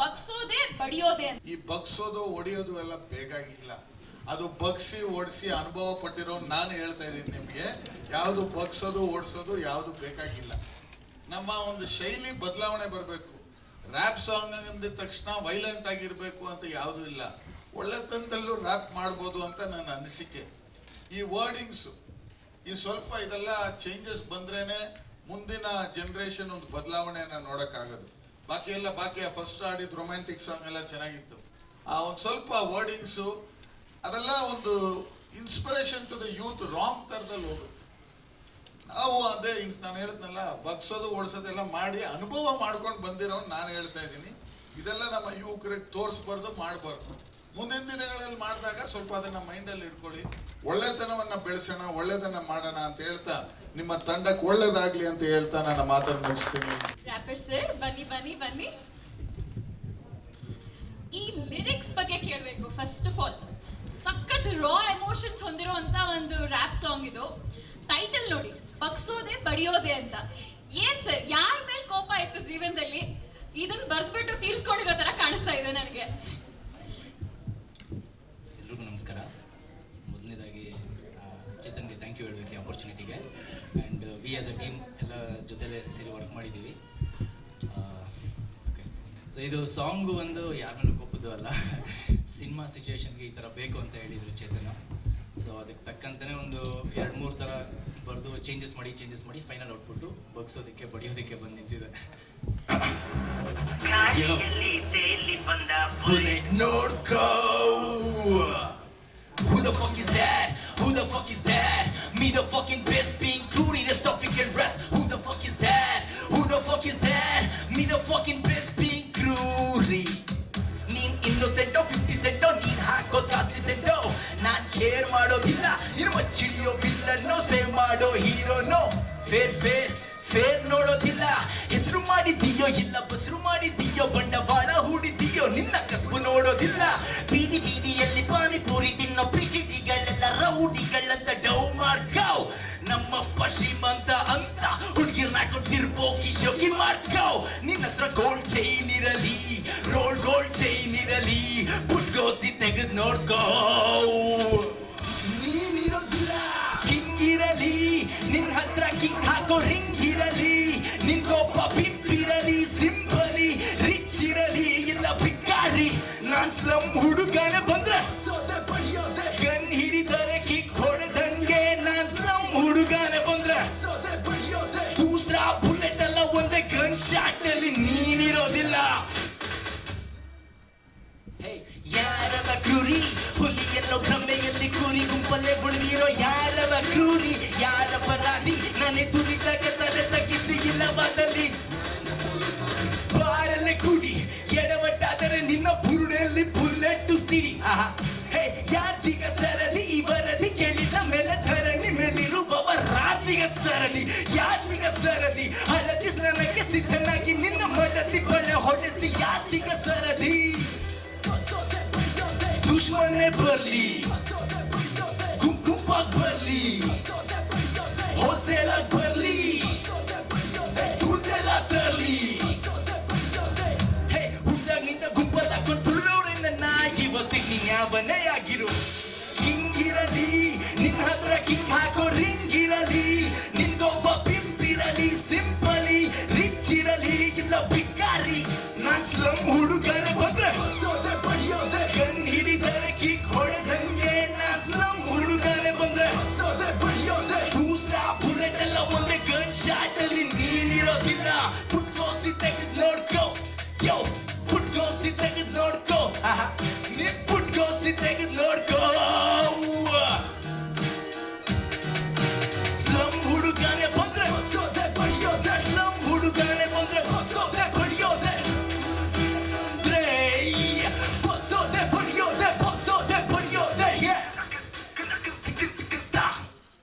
ಬಗ್ಸೋದೇ ಬಡಿಯೋದೇ ಈ ಬಗ್ಸೋದು ಒಡಿಯೋದು ಎಲ್ಲ ಬೇಕಾಗಿಲ್ಲ ಅದು ಬಗ್ಸಿ ಓಡಿಸಿ ಅನುಭವ ಪಟ್ಟಿರೋ ನಾನು ಹೇಳ್ತಾ ಇದ್ದೀನಿ ನಿಮಗೆ, ಯಾವುದು ಬಗ್ಸೋದು ಓಡಿಸೋದು ಯಾವುದು ಬೇಕಾಗಿಲ್ಲ. ನಮ್ಮ ಒಂದು ಶೈಲಿ ಬದಲಾವಣೆ ಬರಬೇಕು. ರ್ಯಾಪ್ ಸಾಂಗ್ ಅಂದಿದ ತಕ್ಷಣ ವೈಲೆಂಟ್ ಆಗಿರಬೇಕು ಅಂತ ಯಾವುದೂ ಇಲ್ಲ. ಒಳ್ಳೆತನದಲ್ಲೂ ರ್ಯಾಪ್ ಮಾಡ್ಬೋದು ಅಂತ ನನ್ನ ಅನಿಸಿಕೆ. ಈ ವರ್ಡಿಂಗ್ಸು ಈ ಸ್ವಲ್ಪ ಇದೆಲ್ಲ ಚೇಂಜಸ್ ಬಂದ್ರೇ ಮುಂದಿನ ಜನ್ರೇಷನ್ ಒಂದು ಬದಲಾವಣೆಯನ್ನು ನೋಡೋಕ್ಕಾಗೋದು. ಬಾಕಿ ಎಲ್ಲ ಬಾಕಿ ಫಸ್ಟ್ ಆಡಿದ ರೊಮ್ಯಾಂಟಿಕ್ ಸಾಂಗ್ ಎಲ್ಲ ಚೆನ್ನಾಗಿತ್ತು. ಆ ಒಂದು ಸ್ವಲ್ಪ ವರ್ಡಿಂಗ್ಸು ಅದೆಲ್ಲ ಒಂದು inspiration to the youth wrong ಥರದಲ್ಲಿ ಹೋಗುತ್ತೆ. ನಾವು ಅದೇ ಹಿಂಗೆ ನಾನು ಹೇಳಿದ್ನಲ್ಲ, ಬಗ್ಸೋದು ಓಡಿಸೋದೆಲ್ಲ ಮಾಡಿ ಅನುಭವ ಮಾಡ್ಕೊಂಡು ಬಂದಿರೋ ನಾನು ಹೇಳ್ತಾ ಇದ್ದೀನಿ. ಇದೆಲ್ಲ ನಮ್ಮ ಯುವಕರಿಗೆ ತೋರಿಸ್ಬಾರ್ದು, ಮಾಡಬಾರ್ದು. ಮುಂದಿನ ದಿನಗಳಲ್ಲಿ ಮಾಡಿದಾಗ ಸ್ವಲ್ಪ ಅದನ್ನ ಮೈಂಡಲ್ಲಿ ಇಟ್ಕೊಳ್ಳಿ. ಒಳ್ಳೆತನವನ್ನ ಬೆಳೆಸೋಣ, ಒಳ್ಳೆದನ್ನ ಮಾಡೋಣ ಅಂತ ಹೇಳ್ತಾ ನಿಮ್ಮ ತಂಡಕ್ಕೆ ಒಳ್ಳೇದಾಗ್ಲಿ ಅಂತ ಹೇಳ್ತಾ ನನ್ನ ಮಾತನ್ನು ಮುಗಿಸ್ತೀನಿ. ಬನ್ನಿ ಬನ್ನಿ ಬನ್ನಿ. ಈ ಲಿರಿಕ್ಸ್ ಬಗ್ಗೆ ಕೇಳಬೇಕು. ಫಸ್ಟ್ ಆಫ್ ಆಲ್ ಸಖತ್ ರಾ ಎಮೋಷನ್ಸ್ ಹೊಂದಿರುವಂತ ಒಂದು ರ್ಯಾಪ್ ಸಾಂಗ್ ಇದು. ಟೈಟಲ್ ನೋಡಿ, ಬಗ್ಸೋದೆ, ಬಡಿಯೋದೆ ಅಂತ. ಏನ್ ಸರ್ ಯಾರ ಮೇಲೆ ಕೋಪ ಇತ್ತು ಜೀವನದಲ್ಲಿ? ಇದನ್ನ ಬರ್ದ್ಬಿಟ್ಟು ತೀರ್ಸ್ಕೊಂಡಿರೋ ತರ ಕಾಣಿಸ್ತಾ ಇದೆ ನನಗೆ. ಮಾಡಿದ್ದೀವಿ ಸೊ ಇದು ಸಾಂಗು ಒಂದು ಯಾರನ್ನು ಕೊಪ್ಪದು ಅಲ್ಲ. ಸಿನಿಮಾ ಸಿಚುವೇಶನ್ಗೆ ಈ ಥರ ಬೇಕು ಅಂತ ಹೇಳಿದರು ಚೇತನ. ಸೊ ಅದಕ್ಕೆ ತಕ್ಕಂತಲೇ ಒಂದು ಎರಡು ಮೂರು ಥರ ಬರೆದು ಚೇಂಜಸ್ ಮಾಡಿ ಚೇಂಜಸ್ ಮಾಡಿ ಫೈನಲ್ ಔಟ್ಪುಟ್ಟು ಬಗ್ಸೋದಕ್ಕೆ ಬಡಿಯೋದಕ್ಕೆ ಬಂದು ನಿಂತಿದೆ. Who the fuck is that? Who the fuck is that? Me the fucking ಇನ್ನೊಸೆಂಟೋ ಫಿಫ್ಟಿ ಸೆಂಟೋ ನೀನ್ ಹಾಕೋ, ಜಾಸ್ತಿ ಸೆಂಟೋ ನಾನ್ ಕೇರ್ ಮಾಡೋದಿಲ್ಲ ನೀನು ಮಚ್ಚಿಡಿಯೋ ಬಿಲ್ಲನ್ನು ಸೇವ್ ಮಾಡೋ ಹೀರೋನೋ ಫೇರ್ ಫೇರ್ ಫೇರ್ ನೋಡೋದಿಲ್ಲ. ಹೆಸರು ಮಾಡಿದ್ದೀಯೋ ಇಲ್ಲ, ಬಸರು ಮಾಡಿದ್ದೀಯೋ, ಬಂಡವಾಳ ಹೂಡಿದ್ದೀಯೋ, ನಿನ್ನ ಕಸಬು ನೋಡೋದಿಲ್ಲ. ಬೀದಿ ಬೀದಿಯಲ್ಲಿ ಪಾನಿಪುರಿ ತಿನ್ನೋ ಪಿಚಿಟಿಗಳೆಲ್ಲ ರೌಡಿಗಳಂತ ಡೌ ಮಾಡ್ಕಾವ್ ನಮ್ಮಪ್ಪ ಶ್ರೀಮಂತ ಅಂತ ಹುಡುಗಿರ್ನ ಕೊಟ್ಟಿರ್ಬೋ ಕಿಶೋಗಿ ಮಾಡ್ಕಾವ್ ನಿನ್ನ ಹತ್ರ ಗೋಲ್ಡ್ ಚೈನ್ ಇರಲಿ ನೋಡ್ಕೋ. ನೀನಿರೋದಿಲ್ಲ. ಕಿಂಗ್ ಇರಲಿ, ನಿನ್ ಹತ್ರ ಕಿಂಗ್ ಹಾಕೋ ರಿಂಗ್ ಇರಲಿ ನಿನ್ಗೊಬ್ಬ ಪಿಂಪ್ ಇರಲಿ ಸಿಂಪಲಿ ರಿಚ್ ಇರಲಿ, ಇಲ್ಲ ಭಿಕಾರಿ. ನಾನ್ ಸ್ಲಮ್ ಹುಡುಗನೆ ಬಂದ್ರೆ ಗನ್ ಹಿಡಿದರೆ ಕಿಕ್ ಹೊಡೆದಂಗೆ ನಾನ್ ಸ್ಲಮ್ ಹುಡುಗನೆ ಬಂದ್ರೆ ದೂಸ್ರಾ ಯಾರವ ಹುಲಿಯಲ್ಲೋ ಭ್ರಮೆಯಲ್ಲಿ ಕೂರಿ, ಗುಂಪಲ್ಲೇ ಉಳಿದಿರೋ ಯಾರವ ಕ್ರೂರಿ, ಯಾರ ಪರಾಧಿ ನಾನೇ ತುರಿದಾಗ ತಲೆ ತಗ್ಗಿಸಿ ಇಲ್ಲವಾದಲ್ಲಿ ಬಾರಲ್ಲೇ ಕುಡಿ, ಎಡವಟ್ಟಾದರೆ ನಿನ್ನ ಬುರುಡೆಯಲ್ಲಿ ಬುಲೆಟ್ ಸಿಡಿ. ಹೇ, ಯಾರ್ದಿಗ ಸರದಿ ಇವರದಿ ಕೇಳಿದ ಮೇಲೆ ಧರಣಿ ಮೇಲಿರುವವ ರಾತ್ರಿಗ ಸರದಿ, ಯಾರ್ದಿಗ ಸರದಿ? ಹಳದಿ ಸ್ನಾನಕ್ಕೆ ಸಿದ್ಧನಾಗಿ ನಿನ್ನ ಮಡದಿ ಬಳೆ ಹೊಡೆಸಿ, ಯಾರ್ದಿಗ ಸರದಿ? ದುಶ್ಮನೆ ಬರ್ಲಿ ಗುಂಪು ಗುಂಪಾಗ್ ಬರ್ಲಿ ಹೋಲ್ಸೇಲ್ ಆಗಿ ಬರ್ಲಿ ದೂಸೆಲ್ಲ ತರ್ಲಿ ಹೇ ಹುಟ್ಟಾಗಿಂದ ಗುಂಪಲ್ಲ ಕೊಂಡುಳ್ಳೋರೆ ನಾಯಿ ಇವತ್ತಿಗೆ ನೀನ್ ಯಾವನೇ ಆಗಿರು ಹಿಂಗಿರಲಿ ನಿನ್ನ ಹತ್ರ ಕಿಂಗ್ ಹಾಕೋ ring Put close, take it, Lord, go. Yo, put close, take it, Lord, go. Uh -huh.